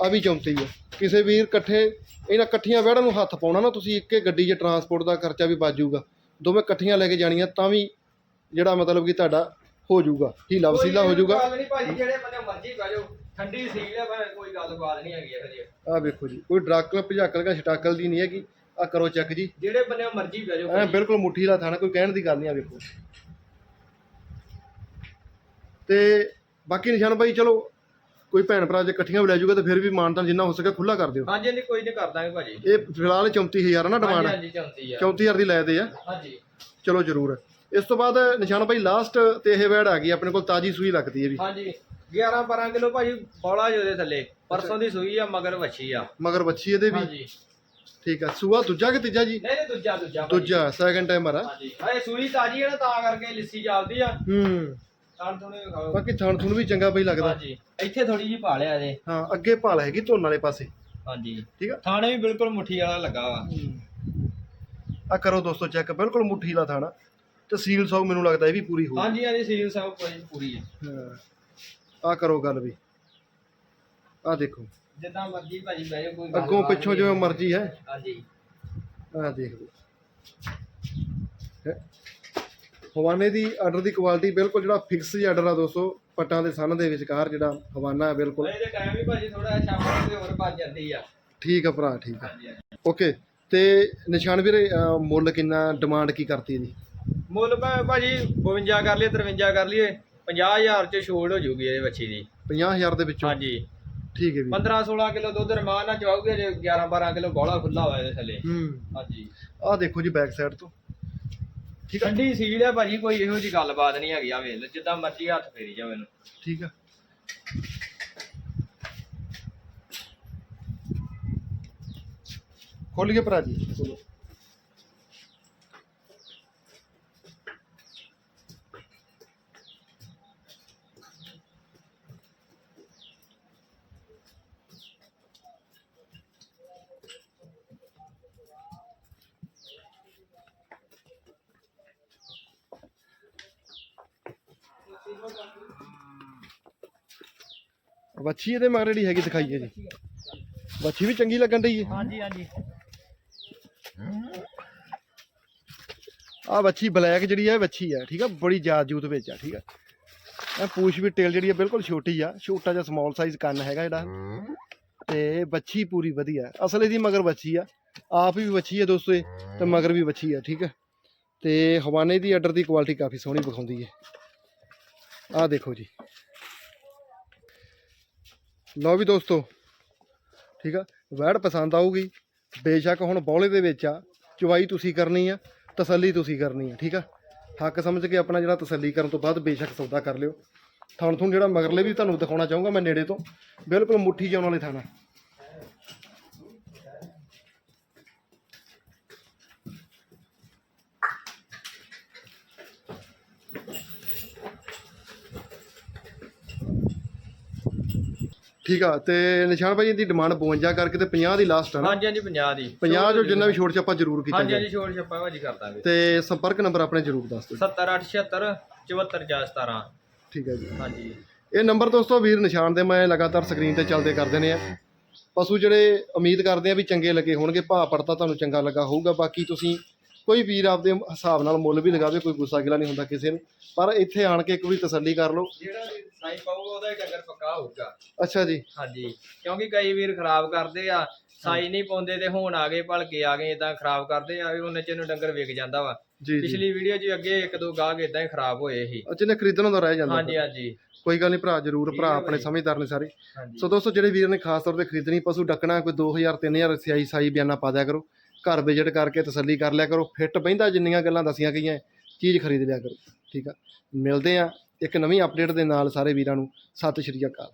ਆ ਵੀ 34 ਆ। ਕਿਸੇ ਵੀਰ ਇਕੱਠੇ ਇਹਨਾਂ ਇਕੱਠੀਆਂ ਵਹਿੜਾਂ ਨੂੰ ਹੱਥ ਪਾਉਣਾ ਨਾ ਤੁਸੀਂ ਇੱਕੇ ਗੱਡੀ 'ਚ ਟਰਾਂਸਪੋਰਟ ਦਾ ਖਰਚਾ ਵੀ ਬਾਜੂਗਾ ਦੋਵੇਂ ਇਕੱਠੀਆਂ ਲੈ ਕੇ ਜਾਣੀਆਂ ਤਾਂ ਵੀ ਜਿਹੜਾ ਮਤਲਬ ਕਿ ਤੁਹਾਡਾ ਹੋ ਜਾਊਗਾ ਹੀਲਾ ਵਸੀਲਾ ਹੋ ਜਾਊਗਾ। ਗੱਲ ਨਹੀਂ ਭਾਜੀ ਜਿਹੜੇ ਬੰਦੇ ਮਰਜ਼ੀ ਬਹਿ ਜਾਓ ਠੰਡੀ ਸੀ ਆ ਭਾਵੇਂ ਕੋਈ ਗੱਲ ਬਾਤ ਨਹੀਂ ਹੈਗੀ ਇਹੋ ਜਿਹੀ। ਆ ਵੇਖੋ ਜੀ ਕੋਈ ਡਰਾਕਲ ਭਜਾਕਲ ਦਾ ਛਟਾਕਲ ਦੀ ਨਹੀਂ ਹੈਗੀ ਆ ਕਰੋ ਚੈੱਕ ਜੀ। ਜਿਹੜੇ ਬੰਦੇ ਮਰਜ਼ੀ ਬਹਿ ਜਾਓ ਐ ਬਿਲਕੁਲ ਮੁੱਠੀ ਦਾ ਥਾਣਾ ਕੋਈ ਕਹਿਣ ਦੀ ਗੱਲ ਨਹੀਂ ਆ ਵੇਖੋ। ਤੇ ਬਾਕੀ ਨਿਸ਼ਾਨ ਭਾਈ ਚਲੋ ਕੋਈ ਭੈਣ ਭਰਾ ਜੇ ਇਕੱਠੀਆਂ ਵੀ ਲੈ ਜਾਊਗਾ ਤਾਂ ਫਿਰ ਵੀ ਮਾਨਤਾਨ ਜਿੰਨਾ ਹੋ ਸਕੇ ਖੁੱਲਾ ਕਰ ਦਿਓ। ਹਾਂਜੀ ਨਹੀਂ ਕੋਈ ਨਹੀਂ ਕਰ ਦਾਂਗੇ ਭਾਜੀ। ਇਹ ਫਿਲਹਾਲ 34000 ਆ ਨਾ ਹਾਂਜੀ ਡਿਮਾਂਡ ਹਾਂਜੀ 34 ਆ 34000 ਦੀ ਲੈ ਦੇ ਆ। ਹਾਂਜੀ। ਚਲੋ ਜ਼ਰੂਰ। ਇਸ ਤੋਂ ਬਾਅਦ ਨਿਸ਼ਾਨ ਭਾਈ ਲਾਸਟ ਤੇ ਇਹ ਵੈੜ ਆ ਗਈ ਆਪਣੇ ਕੋਲ ਤਾਜੀ ਸੂਈ ਲੱਗਦੀ ਹੈ ਵੀ। ਹਾਂਜੀ 11 12 ਕਿਲੋ ਭਾਜੀ ਬੋਲਾ ਜੋ ਦੇ ਥੱਲੇ। ਪਰਸੋਂ ਦੀ ਸੂਈ ਆ ਮਗਰ ਵੱਛੀ ਆ। ਮਗਰ ਬੱਚੀ ਇਹਦੇ ਵੀ। ਹਾਂਜੀ। ਠੀਕ ਆ। ਸੂਆ ਦੂਜਾ ਕਿ ਤੀਜਾ ਜੀ? ਨਹੀਂ ਨਹੀਂ ਦੂਜਾ ਦੂਜਾ। ਦੂਜਾ ਸੈਕੰਡ ਟਾਈਮਰ ਆ। ਹਾਂਜੀ। ਇਹ ਸੂਈ ਤਾਜੀ ਹੈ ਨਾ ਤਾਂ ਕਰਕੇ ਲਿੱਸੀ ਚੱਲਦੀ ਆ। ਹੂੰ। ਥੋੜੇ ਖਾਓ ਬਾਕੀ ਥਣ ਥੁਣ ਵੀ ਚੰਗਾ ਬਈ ਲੱਗਦਾ। ਹਾਂਜੀ। ਇੱਥੇ ਥੋੜੀ ਜੀ ਪਾ ਲਿਆ ਜੇ ਹਾਂ ਅੱਗੇ ਭਾਲ ਹੈਗੀ ਧੁੰਨ ਵਾਲੇ ਪਾਸੇ। ਹਾਂਜੀ। ਠੀਕ ਆ? ਥਾਣੇ ਵੀ ਬਿਲਕੁਲ ਮੁੱਠੀ ਵਾਲਾ ਲੱਗਾ ਵਾ। ਆ ਕਰੋ ਦੋਸਤੋ ਚੈੱਕ ਬਿਲਕੁਲ ਮੁੱਠੀ ਲਾ ਥਾਣਾ। ਤੇ ਸੀਲ ਸੌ ਮੈਨੂੰ ਲੱਗਦਾ ਇਹ ਵੀ ਪੂਰੀ ਹੋਊ। ਹਾਂਜੀ ਹਾਂਜੀ ਸੀਲ ਸਭ ਕੁਝ ਪੂਰੀ ਹੈ। ਆ ਕਰੋ ਗੱਲ ਵੀ। ਆ ਦੇਖੋ। ਜਿੱਦਾਂ ਮਰਜ਼ੀ ਭਾਜੀ ਬਹਿ ਜਾਓ ਕੋਈ ਗੱਲ ਅੱਗੋਂ ਬਾਤ ਪਿੱਛੋਂ ਨਹੀਂ। ਜਿਵੇਂ ਮਰਜ਼ੀ ਹੈ। ਹਾਂਜੀ। ਆ ਦੇਖ ਲਓ। ਹੈਂ। ਹਵਾਨੇ ਦੀ ਆਰਡਰ ਦੀ ਕੁਆਲਿਟੀ ਬਿਲਕੁਲ ਜਿਹੜਾ ਫਿਕਸ ਜਿਹਾ ਆਰਡਰ ਆ ਦੋਸਤੋ ਪੱਟਾਂ ਦੇ ਸੰਨ ਦੇ ਵਿਚਕਾਰ ਜਿਹੜਾ ਹਵਾਨਾ ਹੈ ਬਿਲਕੁਲ। ਇਹਦੇ ਟਾਈਮ ਵੀ ਭਾਜੀ ਥੋੜਾ ਛਾਪਾ ਤੇ ਹੋਰ ਵੱਜ ਜਾਂਦੀ ਆ। ਠੀਕ ਆ ਭਰਾ ਠੀਕ ਆ। ਓਕੇ ਤੇ ਨਿਸ਼ਾਨ ਵੀਰੇ ਮੁੱਲ ਕਿੰਨਾ ਡਿਮਾਂਡ ਕੀ ਕਰਤੀ ਇਹਦੀ? ਮੁੱਲ ਭਾਜੀ 52 ਕਰ ਲਈਏ 53 ਕਰ ਲਈਏ 50000 ਚ ਛੋੜ ਹੋ ਜੂਗੀ ਇਹ ਬੱਚੀ ਦੀ। 50000 ਦੇ ਵਿੱਚੋਂ? ਹਾਂਜੀ। ਠੀਕ ਹੈ ਵੀ 15 16 ਕਿਲੋ ਦੁੱਧ ਰਮਾਨ ਨਾਲ ਚਵਾਉਗੇ ਜੇ 11 12 ਕਿਲੋ ਬੋਲਾ ਖੁੱਲਾ ਹੋਇਆ ਇਹਦੇ ਥੱਲੇ। ਹੂੰ। ਹਾਂਜੀ। ਆਹ ਦੇਖੋ ਜੀ ਬੈਕ ਸਾਈਡ ਤੋਂ। ਠੀਕ ਆ। ਠੰਡੀ ਸੀਲ ਆ ਭਾਜੀ ਕੋਈ ਇਹੋ ਜੀ ਗੱਲਬਾਤ ਨਹੀਂ ਹੈਗੀ ਆ ਵੇਖ ਲਓ ਜਿੱਦਾਂ ਮਰਜ਼ੀ ਹੱਥ ਫੇਰੀ ਜਾਵੇ ਇਹਨੂੰ। ਠੀਕ ਆ। ਖੋਲੀਏ ਭਰਾ ਜੀ। ਚਲੋ ਵੱਛੀ ਇਹਦੇ ਮਗਰ ਜਿਹੜੀ ਹੈਗੀ ਦਿਖਾਈਏ ਜੀ। ਵੱਛੀ ਵੀ ਚੰਗੀ ਲੱਗਣ ਡਈ ਹੈ ਹਾਂਜੀ ਹਾਂਜੀ। ਆ ਵੱਛੀ ਬਲੈਕ ਜਿਹੜੀ ਹੈ ਵੱਛੀ ਆ ਠੀਕ ਆ? ਬੜੀ ਜਾਜੂਤ ਵਿੱਚ ਆ ਠੀਕ ਆ? ਇਹ ਪੂਛ ਵੀ ਟੇਲ ਜਿਹੜੀ ਆ ਬਿਲਕੁਲ ਛੋਟੀ ਆ। ਛੋਟਾ ਜਿਹਾ ਸਮਾਲ ਸਾਈਜ਼ ਕੰਨ ਹੈਗਾ ਜਿਹੜਾ। ਤੇ ਵੱਛੀ ਪੂਰੀ ਵਧੀਆ। ਅਸਲ ਇਹਦੀ ਮਗਰ ਵੱਛੀ ਆ। ਆਪ ਵੀ ਵੱਛੀ ਆ ਦੋਸਤੋ ਤੇ ਮਗਰ ਵੀ ਵੱਛੀ ਆ ਠੀਕ ਆ? ਤੇ ਹਵਾਨੇ ਦੀ ਆਰਡਰ ਦੀ ਕੁਆਲਿਟੀ ਕਾਫੀ ਸੋਹਣੀ ਵਿਖਾਉਂਦੀ ਹੈ ਆ ਦੇਖੋ ਜੀ। ਲਓ ਵੀ ਦੋਸਤੋ, ਠੀਕ ਆ? ਵੈੜ ਪਸੰਦ ਆਊਗੀ। ਬੇਸ਼ੱਕ ਹੁਣ ਬੌਲੇ ਦੇ ਵਿੱਚ ਆ। ਚਵਾਈ ਤੁਸੀਂ ਕਰਨੀ ਆ, ਤਸੱਲੀ ਤੁਸੀਂ ਕਰਨੀ ਆ, ਠੀਕ ਆ? ਹੱਕ ਸਮਝ ਕੇ ਆਪਣਾ ਜਿਹੜਾ ਤਸੱਲੀ ਕਰਨ ਤੋਂ ਬਾਅਦ ਬੇਸ਼ੱਕ ਸੌਦਾ ਕਰ ਲਿਓ। ਥਣ ਥੁਣ ਜਿਹੜਾ ਮਗਰਲੇ ਵੀ ਤੁਹਾਨੂੰ ਦਿਖਾਉਣਾ ਚਾਹੂੰਗਾ ਮੈਂ ਨੇੜੇ ਤੋਂ। ਬਿਲਕੁਲ ਮੁੱਠੀ ਜਾਣ ਵਾਲੇ ਥਾਣਾ। ਠੀਕ ਆ ਤੇ ਨਿਸ਼ਾਨ ਭਾਈ ਇਹਦੀ ਡਿਮਾਂਡ 52 ਕਰਕੇ ਤੇ 50 ਦੀ ਲਾਸਟ ਆ ਨਾ? ਹਾਂਜੀ ਹਾਂਜੀ 50 ਦੀ। 50 ਜੋ ਜਿੰਨਾ ਵੀ ਛੋਟ ਆਪਾਂ ਜ਼ਰੂਰ ਕੀਤਾ ਹਾਂਜੀ ਹਾਂਜੀ ਛੋੜ ਛੱਪਾ ਭਾਜੀ ਕਰ ਦਾਂਗੇ। ਤੇ ਸੰਪਰਕ ਨੰਬਰ ਆਪਣੇ ਜ਼ਰੂਰ ਦੱਸ ਦਿਓ 7876 74 ਠੀਕ ਹੈ ਜੀ। ਹਾਂਜੀ। ਇਹ ਨੰਬਰ ਦੋਸਤੋ ਵੀਰ ਨਿਸ਼ਾਨ ਦੇ ਮੈਂ ਲਗਾਤਾਰ ਸਕਰੀਨ ਤੇ ਚੱਲਦੇ ਕਰ ਦਿੰਦੇ ਆ। ਪਸ਼ੂ ਜਿਹੜੇ ਉਮੀਦ ਕਰਦੇ ਆ ਵੀ ਚੰਗੇ ਲੱਗੇ ਹੋਣਗੇ ਭਾਅ ਪੜਤਾ ਤੁਹਾਨੂੰ ਚੰਗਾ ਲੱਗਾ ਹੋਊਗਾ ਬਾਕੀ ਤੁਸੀਂ ਕੋਈ ਵੀਰ ਆਪਦੇ ਹਿਸਾਬ ਨਾਲ ਮੁੱਲ ਵੀ ਲਗਾਵੇ ਕੋਈ ਗੁੱਸਾ ਗਿਲਾ ਨਹੀਂ ਹੁੰਦਾ ਕਿਸੇ ਨੂੰ। ਪਰ ਇੱਥੇ ਆਣ ਕੇ ਇੱਕ ਵਾਰੀ ਤਸੱਲੀ ਕਰ ਲਓ। ਜਿਹੜਾ ਸਾਈ ਪਾਊਗਾ ਉਹਦਾ ਹੀ ਡੰਗਰ ਪੱਕਾ ਹੋਊਗਾ। ਅੱਛਾ ਜੀ। ਹਾਂਜੀ। ਕਿਉਂਕਿ ਕਈ ਵੀਰ ਖਰਾਬ ਕਰਦੇ ਆ ਸਾਈ ਨਹੀਂ ਪਾਉਂਦੇ ਤੇ ਹੁਣ ਆ ਗਏ ਭਲਕੇ ਆ ਗਏ ਇਦਾਂ ਖਰਾਬ ਕਰਦੇ ਆ ਵੀ ਉਹਨੇ ਚ ਨੂੰ ਡੰਗਰ ਵਿਕ ਜਾਂਦਾ ਵਾ। ਪਿਛਲੀ ਵੀਡੀਓ 'ਚ ਅੱਗੇ ਇੱਕ ਦੋ ਗਾਹਕ ਇਦਾਂ ਹੀ ਖਰਾਬ ਹੋਏ ਸੀ। ਖਰੀਦਣ ਦਾ ਰਹਿ ਜਾਂਦਾ ਹਾਂਜੀ ਹਾਂਜੀ। ਕੋਈ ਗੱਲ ਨਹੀਂ ਭਰਾ ਜ਼ਰੂਰ ਭਰਾ ਆਪਣੇ। ਸਮਝਦਾਰ ਨੇ ਸਾਰੇ। ਸੋ ਦੋਸਤੋ ਜਿਹੜੇ ਵੀਰ ਨੇ ਖਾਸ ਤੌਰ ਤੇ ਖਰੀਦਣੀ ਪਸ਼ੂ ਡੱਕਣਾ ਕੋਈ 2000 3000 ਸਿਆਈ ਸਾਈ ਬਿਆਨਾ ਪਾ ਦਿਆ ਕਰੋ। ਘਰ ਵਿਜਿਟ ਕਰਕੇ ਤਸੱਲੀ ਕਰ ਲਿਆ ਕਰੋ ਫਿੱਟ ਪੈਂਦਾ ਜਿੰਨੀਆਂ ਗੱਲਾਂ ਦਸੀਆਂ ਗਈਆਂ, ਚੀਜ਼ ਖਰੀਦ ਲਿਆ ਕਰੋ, ਠੀਕ ਆ। ਮਿਲਦੇ ਆ ਇੱਕ ਨਵੀਂ ਅਪਡੇਟ ਦੇ ਨਾਲ ਸਾਰੇ ਵੀਰਾਂ ਨੂੰ। ਸਤਿ ਸ਼੍ਰੀ ਅਕਾਲ।